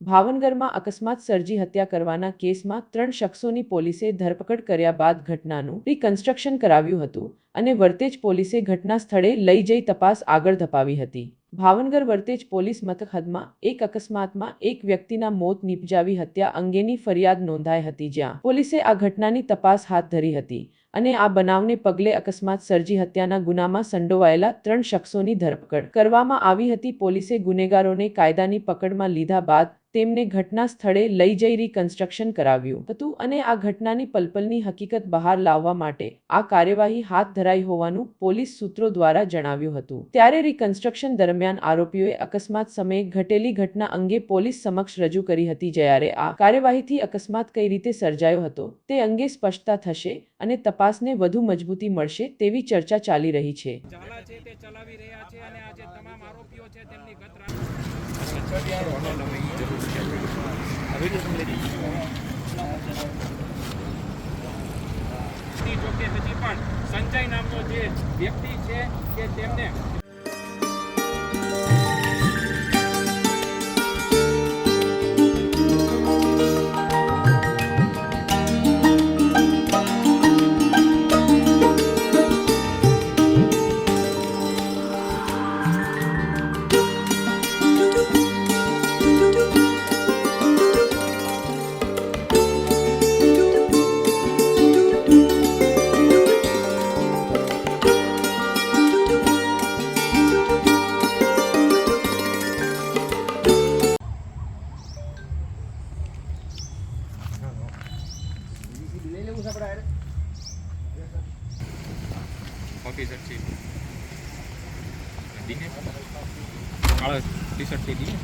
ભાવનગરમાં અકસ્માત સર્જી હત્યા કરવાના કેસમાં ત્રણ શખ્સોની પોલીસે ધરપકડ કર્યા બાદ ઘટનાનું રિકન્સ્ટ્રક્શન કરાવ્યું હતું અને વર્તેજ પોલીસે ઘટના સ્થળે લઈ જઈ તપાસ આગળ ધપાવી હતી. ભાવનગર વર્તેજ પોલીસ મથક હદમાં એક અકસ્માતમાં એક વ્યક્તિના મોત નિપજાવી હત્યા અંગેની ફરિયાદ નોંધાઈ હતી જ્યાં પોલીસે આ ઘટનાની તપાસ હાથ ધરી હતી અને આ બનાવને પગલે અકસ્માત સર્જી હત્યાના ગુનામાં સંડોવાયેલા ત્રણ શખ્સોની ધરપકડ કરવામાં આવી હતી. પોલીસે ગુનેગારોને કાયદાની પકડમાં લીધા બાદ તેમને ઘટના સ્થળે લઈ જઈ રિકન્સ્ટ્રક્શન કરાવ્યું. હતું અને આ ઘટનાની પલપલની હકીકત બહાર લાવવા માટે આ કાર્યવાહી હાથ ધરાઈ હોવાનું પોલીસ સૂત્રો દ્વારા જણાવ્યું હતું. ત્યારે રિકન્સ્ટ્રક્શન દરમિયાન આરોપીઓએ અકસ્માત સમયે ઘટેલી ઘટના અંગે પોલીસ સમક્ષ રજૂ કરી હતી જ્યારે આ કાર્યવાહીથી અકસ્માત કઈ રીતે સર્જાયો હતો તે અંગે સ્પષ્ટતા થશે અને તપાસને વધુ મજબૂતી મળશે તેવી ચર્ચા ચાલી રહી છે. ચલાવી રહ્યા છે અને આજે તમામ આરોપીઓ છે તેમની જોકે હજી પણ સંજય નામનો જે વ્યક્તિ છે કે તેમને ઓફિસર છે. દિને કાળા ટી શર્ટથી દિને